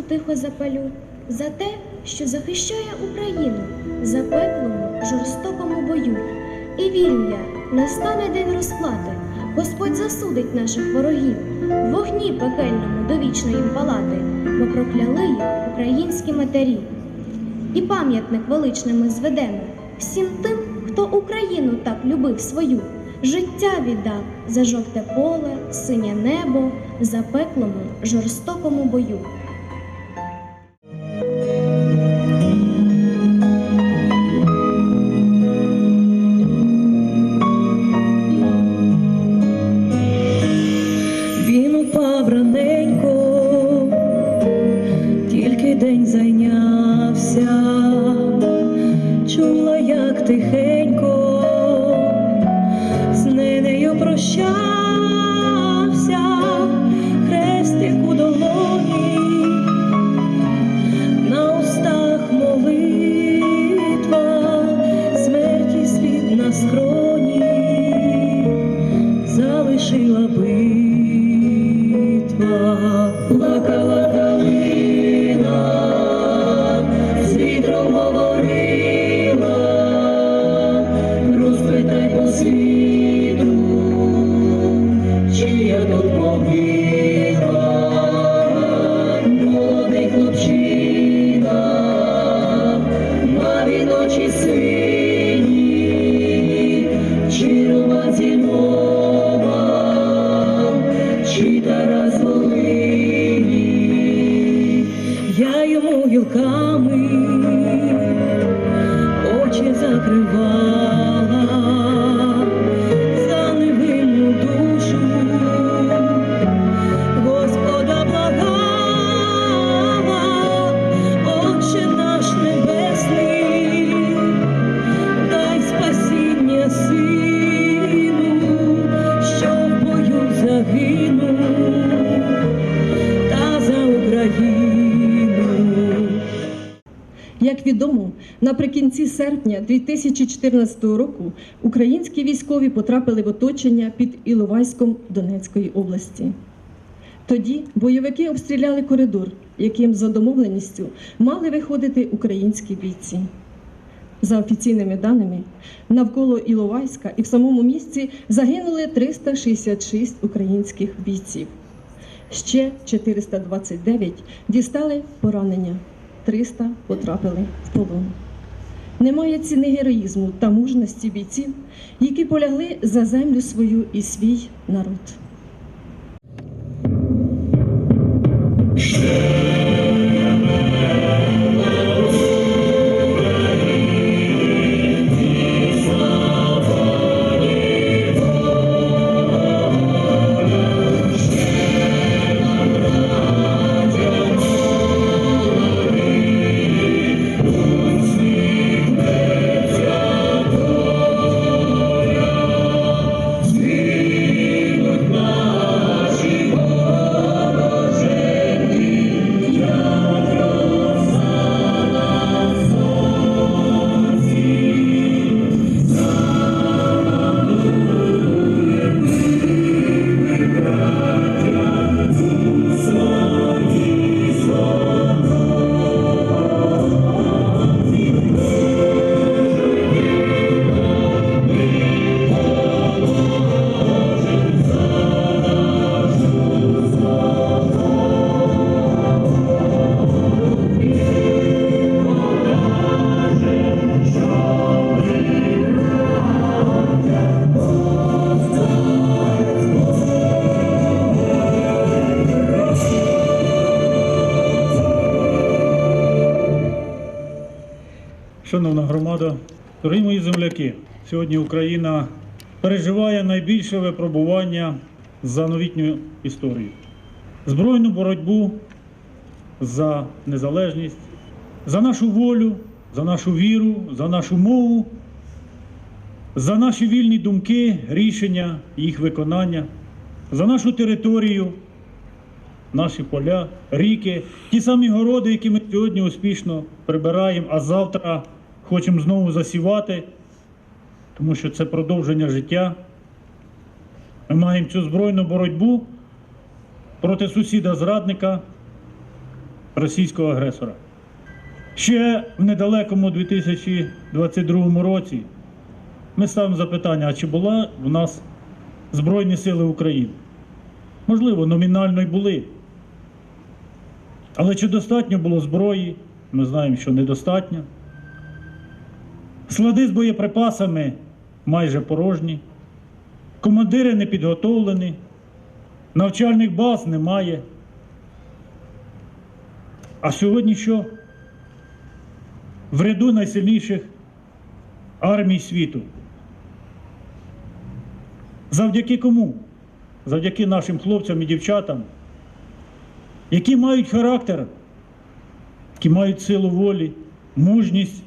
свічку тихо запалю за те, що захищає Україну запеклому, жорстокому бою. І вірю я, настане день розплати, Господь засудить наших ворогів, в вогні пекельному довічно їм палати, бо прокляли їх українські матері. І пам'ятник величним ми зведемо всім тим, хто Україну так любив свою, життя віддав за жовте поле, синє небо, запеклому, жорстокому бою. Відомо, наприкінці серпня 2014 року українські військові потрапили в оточення під Іловайськом Донецької області. Тоді бойовики обстріляли коридор, яким за домовленістю мали виходити українські бійці. За офіційними даними, навколо Іловайська і в самому місті загинули 366 українських бійців. Ще 429 дістали поранення, 300 потрапили в полон. Немає ціни героїзму та мужності бійців, які полягли за землю свою і свій народ. Мої сьогодні Україна переживає найбільше випробування за новітню історію. Збройну боротьбу за незалежність, за нашу волю, за нашу віру, за нашу мову, за наші вільні думки, рішення, їх виконання, за нашу територію, наші поля, ріки, ті самі городи, які ми сьогодні успішно прибираємо, а завтра хочемо знову засівати, тому що це продовження життя. Ми маємо цю збройну боротьбу проти сусіда-зрадника російського агресора. Ще в недалекому 2022 році ми ставимо запитання, а чи була в нас Збройні Сили України? Можливо, номінально й були. Але чи достатньо було зброї? Ми знаємо, що недостатньо. Склади з боєприпасами майже порожні. Командири не підготовлені, навчальних баз немає. А сьогодні що? В ряду найсильніших армій світу. Завдяки кому? Завдяки нашим хлопцям і дівчатам, які мають характер, які мають силу волі, мужність,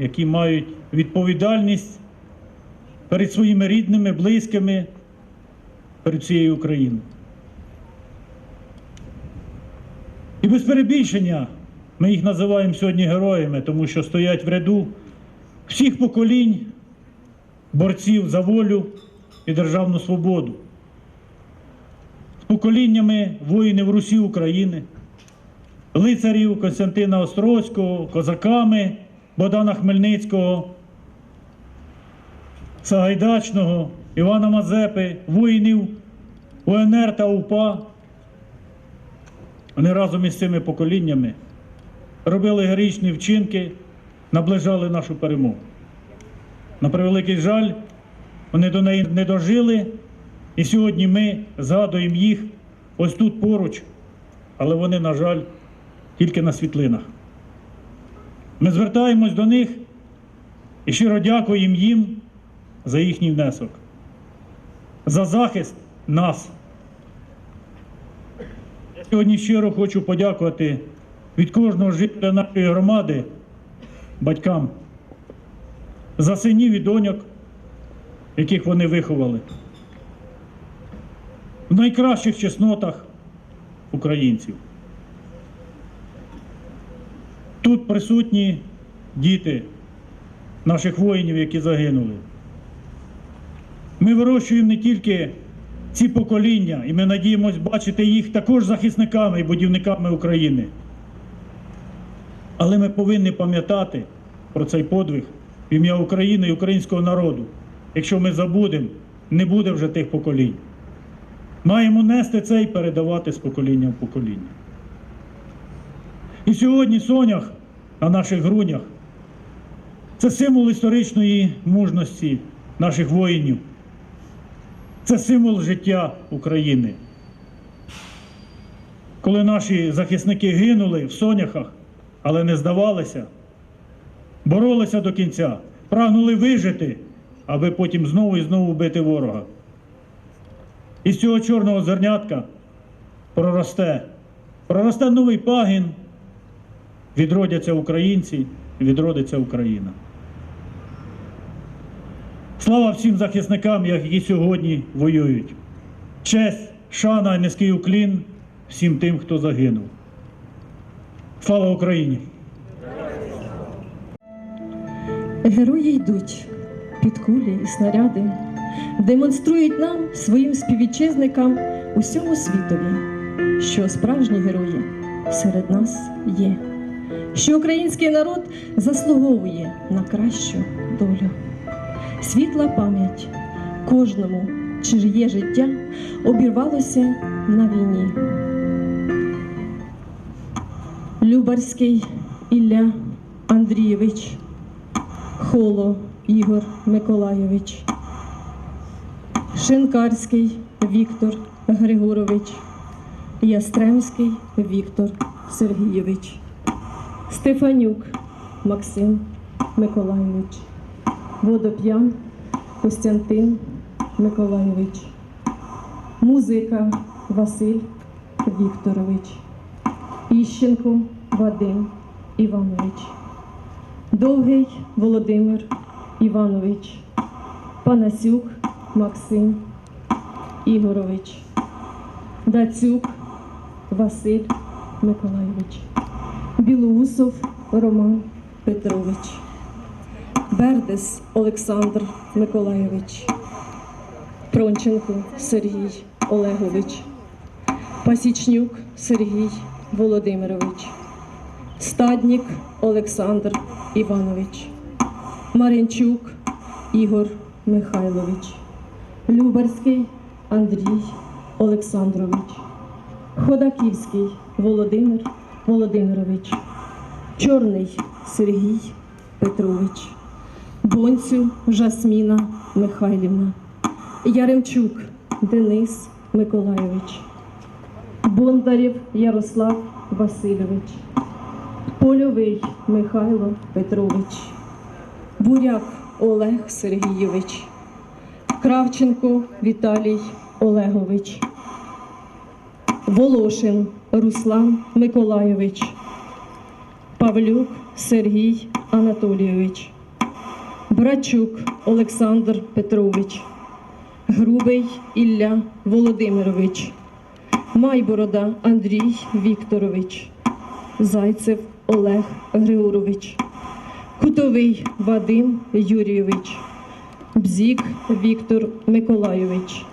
які мають відповідальність перед своїми рідними, близькими, перед цією Україною. І без перебільшення ми їх називаємо сьогодні героями, тому що стоять в ряду всіх поколінь борців за волю і державну свободу. З поколіннями воїнів Русі України, лицарів Константина Острозького, козаками Богдана Хмельницького, Сагайдачного, Івана Мазепи, воїнів УНР та УПА. Вони разом із цими поколіннями робили героїчні вчинки, наближали нашу перемогу. На превеликий жаль, вони до неї не дожили, і сьогодні ми згадуємо їх ось тут поруч, але вони, на жаль, тільки на світлинах. Ми звертаємось до них і щиро дякуємо їм за їхній внесок, за захист нас. Я сьогодні щиро хочу подякувати від кожного жителя нашої громади, батькам, за синів і доньок, яких вони виховали. В найкращих чеснотах українців. Тут присутні діти наших воїнів, які загинули. Ми вирощуємо не тільки ці покоління, і ми надіємось бачити їх також захисниками і будівниками України. Але ми повинні пам'ятати про цей подвиг в ім'я України і українського народу. Якщо ми забудемо, не буде вже тих поколінь. Маємо нести це і передавати з покоління в покоління. І сьогодні сонях на наших грудях це символ історичної мужності наших воїнів. Це символ життя України. Коли наші захисники гинули в соняхах, але не здавалися, боролися до кінця, прагнули вижити, аби потім знову і знову бити ворога. І з цього чорного зернятка проросте, проросте новий пагін, відродяться українці, відродиться Україна. Слава всім захисникам, які сьогодні воюють. Честь, шана і низький уклін всім тим, хто загинув. Слава Україні! Герої йдуть під кулі і снаряди, демонструють нам своїм співвітчизникам усьому світові, що справжні герої серед нас є, що український народ заслуговує на кращу долю. Світла пам'ять кожному, чиє життя обірвалося на війні. Любарський Ілля Андрійович. Холо Ігор Миколайович, Шинкарський Віктор Григорович, Ястремський Віктор Сергійович, Стефанюк Максим Миколайович, Водоп'ян Костянтин Миколайович, Музика Василь Вікторович, Іщенко Вадим Іванович. Довгий Володимир Іванович, Панасюк Максим Ігорович, Дацюк Василь Миколайович, Білоусов Роман Петрович, Бердес Олександр Миколайович, Пронченко Сергій Олегович, Пасічнюк Сергій Володимирович, Стаднік Олександр Іванович, Маринчук Ігор Михайлович, Любарський Андрій Олександрович, Ходаківський Володимир Володимирович, Чорний Сергій Петрович, Бонцю Жасміна Михайлівна, Яремчук Денис Миколайович, Бондарєв Ярослав Васильович, Польовий Михайло Петрович, Буряк Олег Сергійович, Кравченко Віталій Олегович, Волошин Руслан Миколайович, Павлюк Сергій Анатолійович, Брачук Олександр Петрович, Грубий Ілля Володимирович, Майборода Андрій Вікторович, Зайцев Олег Григорович, Кутовий Вадим Юрійович, Бзік Віктор Миколайович,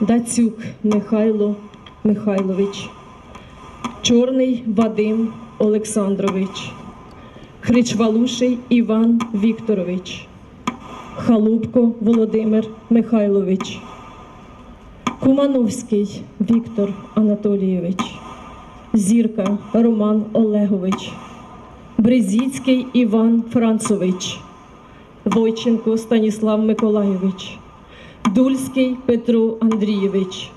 Дацюк Михайло Михайлович, Чорний Вадим Олександрович, Хричвалуший Іван Вікторович, Халупко Володимир Михайлович, Кумановський Віктор Анатолійович, Зірка Роман Олегович, Брезіцький Іван Францович, Войченко Станіслав Миколайович, Дульський Петро Андрійович,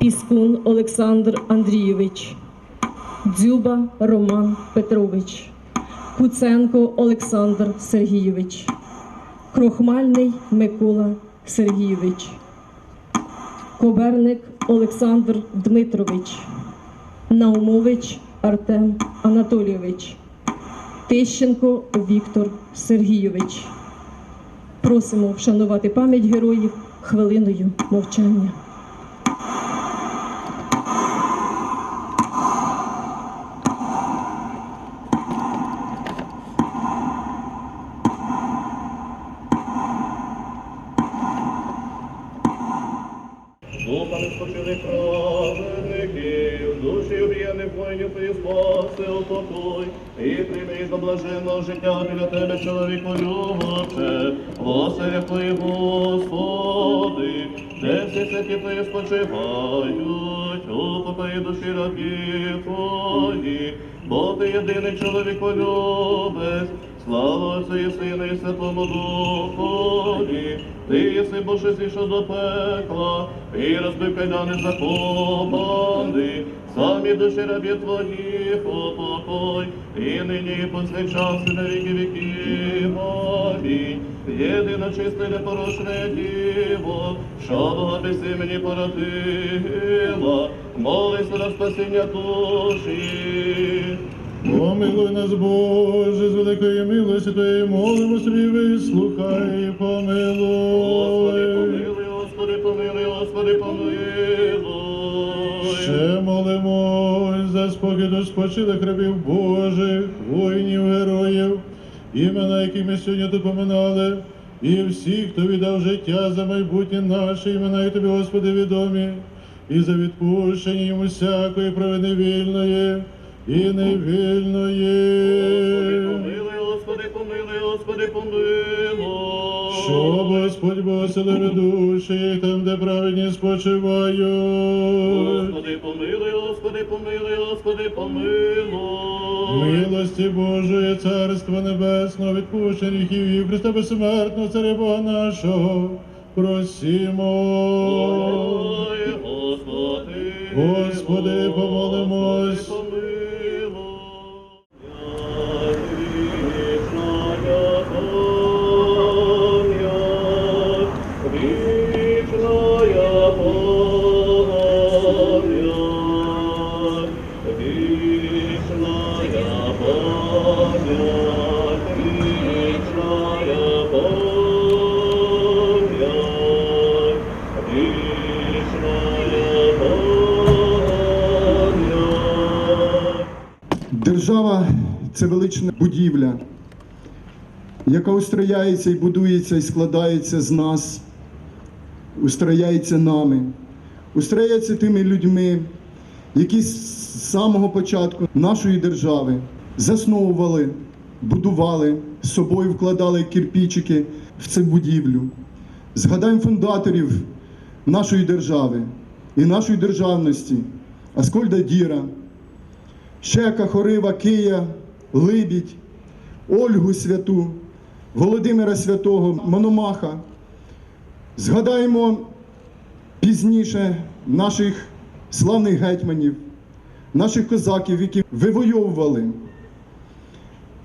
Піскун Олександр Андрійович, Дзюба Роман Петрович, Куценко Олександр Сергійович, Крохмальний Микола Сергійович, Коберник Олександр Дмитрович, Наумович Артем Анатолійович, Тищенко Віктор Сергійович. Просимо вшанувати пам'ять героїв хвилиною мовчання. Духа не спочили праведників, душі об'єдних воїнів ти спаси упокой, і прийми до блаженного життя тебе, чоловіку Господи твої, Господи, де всі святі твої спочивають, упокої душі рабі твої, бо ти єдиний чоловіку любець, Слава Отцю і Сину і Святому Духові, ти єси Боже зійшов до пекла, і розбив кайдани закопаний, самі душі рабі твоїх упокой, і нині і повсякчас і на віки віків. Амінь. Єдино чисте непорушне діво, що Бога ти си мені породила, молись на спасіння душі. Помилуй нас, Боже, з великої милості Твоєї молимо собі, вислухай, і Господи, помилуй. помилуй, Господи, помилуй, Господи, помилуй. Ще молимось за спокій до спочилих рабів Божих, воїнів, героїв, імена, які ми сьогодні тут поминали, і всіх, хто віддав життя за майбутнє наше, імена, і тобі, Господи, відомі, і за відпущення йому всякої провини вільної і невільної. Помилуй, Господи, помилуй, Господи, помилуй. Щоб Господь поселив душі там, де праведні спочивають. Господи, помилуй, Господи, помилуй, Господи, помилуй. Милості Божої, Царства Небесного, відпущення гріхів і Христа безсмертного, Царя Бога нашого, просімо. Ой, Господи, Господи, помолимось. Господи, помилуй. Це велична будівля, яка устрояється і будується і складається з нас, устрояється нами. устрояється тими людьми, які з самого початку нашої держави засновували, будували, з собою вкладали кирпичики в цю будівлю. Згадаємо фундаторів нашої держави і нашої державності Аскольда Діра, Щека, Хорива, Кия, Либідь, Ольгу Святу, Володимира Святого, Мономаха. Згадаємо пізніше наших славних гетьманів, наших козаків, які вивойовували,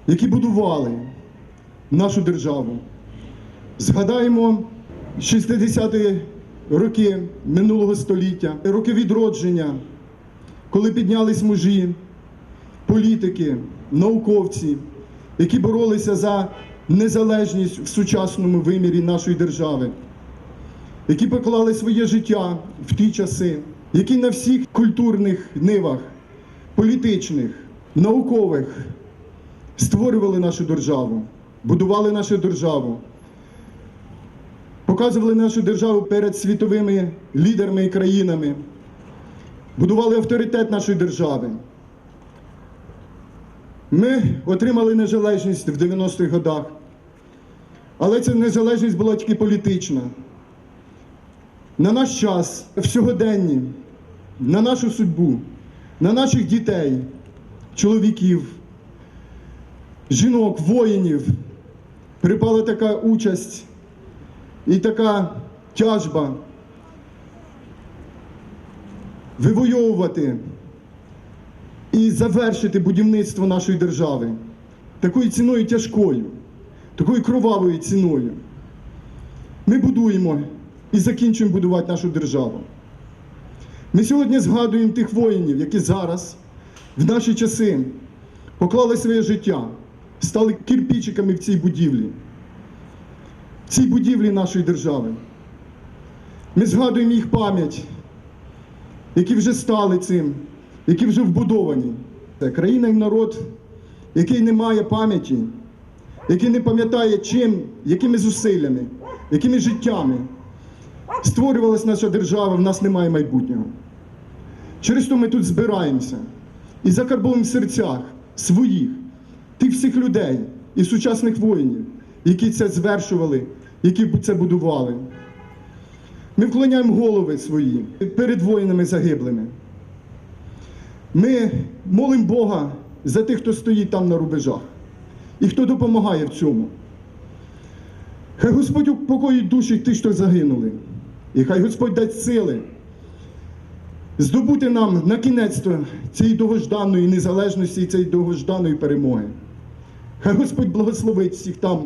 які будували нашу державу. Згадаємо 60-ті роки минулого століття, роки відродження, коли піднялись мужі, політики, науковці, які боролися за незалежність в сучасному вимірі нашої держави, які поклали своє життя в ті часи, які на всіх культурних нивах, політичних, наукових створювали нашу державу, будували нашу державу, показували нашу державу перед світовими лідерами і країнами, будували авторитет нашої держави. Ми отримали незалежність в 90-х годах, але ця незалежність була тільки політична. На наш час, в сьогоденні, на нашу судьбу, на наших дітей, чоловіків, жінок, воїнів припала така участь і така тяжба вивойовувати і завершити будівництво нашої держави такою ціною тяжкою, такою кровавою ціною. Ми будуємо і закінчуємо будувати нашу державу. Ми сьогодні згадуємо тих воїнів, які зараз, в наші часи, поклали своє життя, стали кирпичиками в цій будівлі, в цій будівлі нашої держави. Ми згадуємо їх пам'ять, які вже стали цим, які вже вбудовані. Це країна і народ, який не має пам'яті, який не пам'ятає чим, якими зусиллями, якими життями створювалася наша держава, в нас немає майбутнього. Через то ми тут збираємося і закарбуємо в серцях своїх, тих всіх людей і сучасних воїнів, які це звершували, які це будували. Ми вклоняємо голови свої перед воїнами загиблими. Ми молимо Бога за тих, хто стоїть там на рубежах і хто допомагає в цьому. Хай Господь упокоїть душі тих, що загинули. І хай Господь дасть сили здобути нам на кінець цієї довгожданої незалежності і цієї довгожданої перемоги. Хай Господь благословить всіх там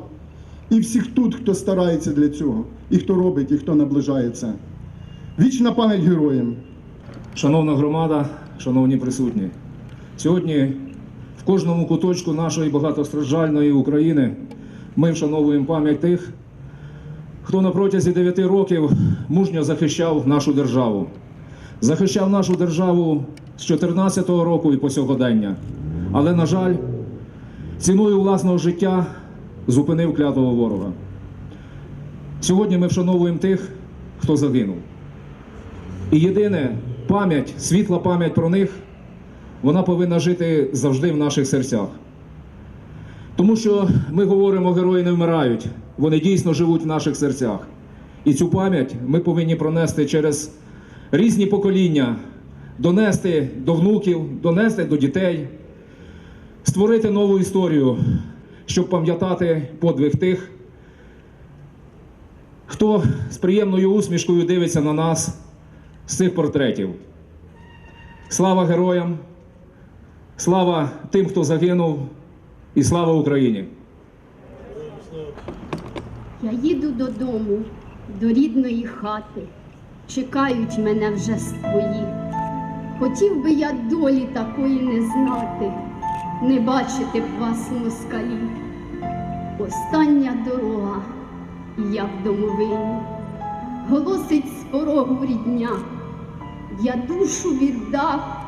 і всіх тут, хто старається для цього, і хто робить, і хто наближає це. Вічна пам'ять героям. Шановна громада, шановні присутні, сьогодні в кожному куточку нашої багатостраждальної України ми вшановуємо пам'ять тих, хто на протязі 9 років мужньо захищав нашу державу. Захищав нашу державу з 2014 року і по сьогодення. Але, на жаль, ціною власного життя зупинив клятого ворога. Сьогодні ми вшановуємо тих, хто загинув. І єдине пам'ять, світла пам'ять про них, вона повинна жити завжди в наших серцях. Тому що ми говоримо, герої не вмирають, вони дійсно живуть в наших серцях. І цю пам'ять ми повинні пронести через різні покоління, донести до внуків, донести до дітей, створити нову історію, щоб пам'ятати подвиг тих, хто з приємною усмішкою дивиться на нас з цих портретів. Слава героям, слава тим, хто загинув, і слава Україні! Я їду додому, до рідної хати. Чекають мене вже свої. Хотів би я долі такої не знати, не бачити б вас, москалі. Остання дорога, я в домовині. Голосить з порогу рідня. Я душу віддав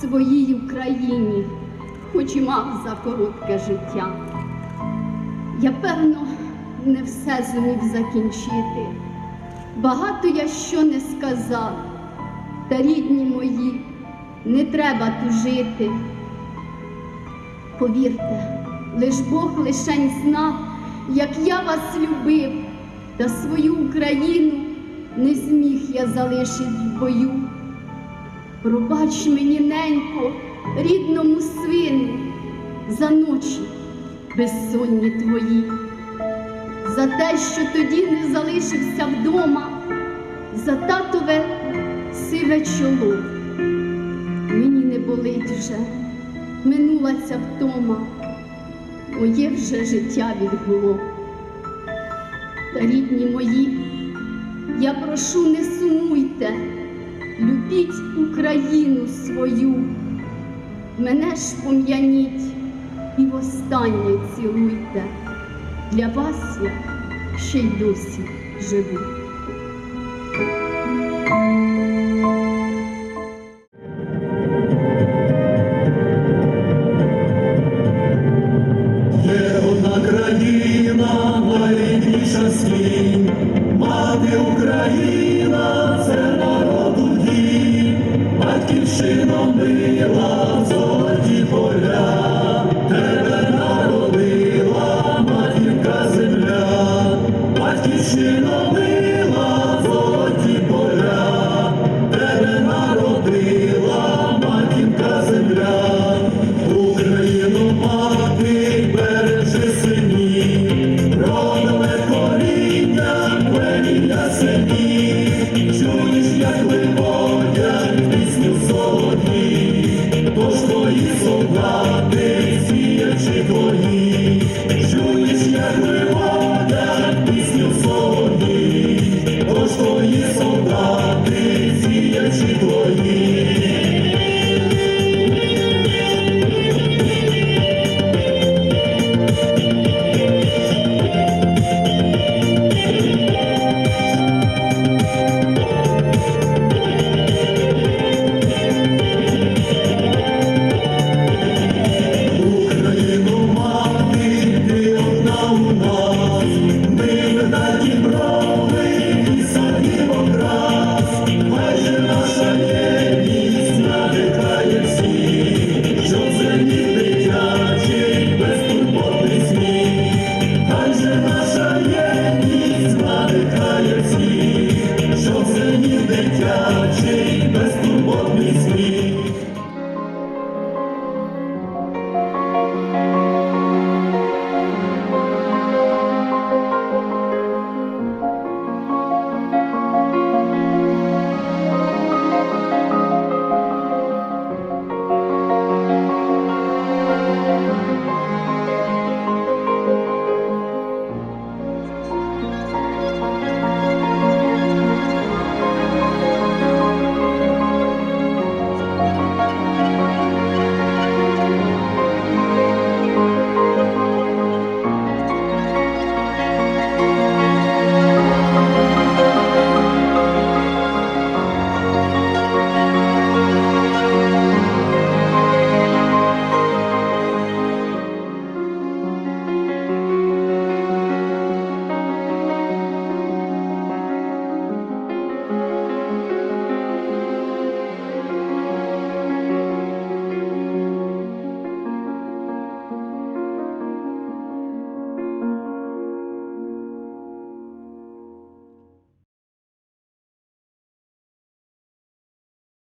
своїй Україні, хоч і мав за коротке життя. Я певно не все зумів закінчити. Багато я що не сказав, та рідні мої, не треба тужити. Повірте, лиш Бог лишень знав, як я вас любив, та свою Україну не зміг я залишить в бою. Пробач мені, ненько, рідному сину, за ночі безсонні твої, за те, що тоді не залишився вдома, за татове сиве чоло. Мені не болить вже, минула ця втома, моє вже життя відгуло. Та рідні мої, я прошу, не сумуйте, любіть Україну свою, мене ж пом'яніть і востаннє цілуйте. Для вас я ще й досі живу.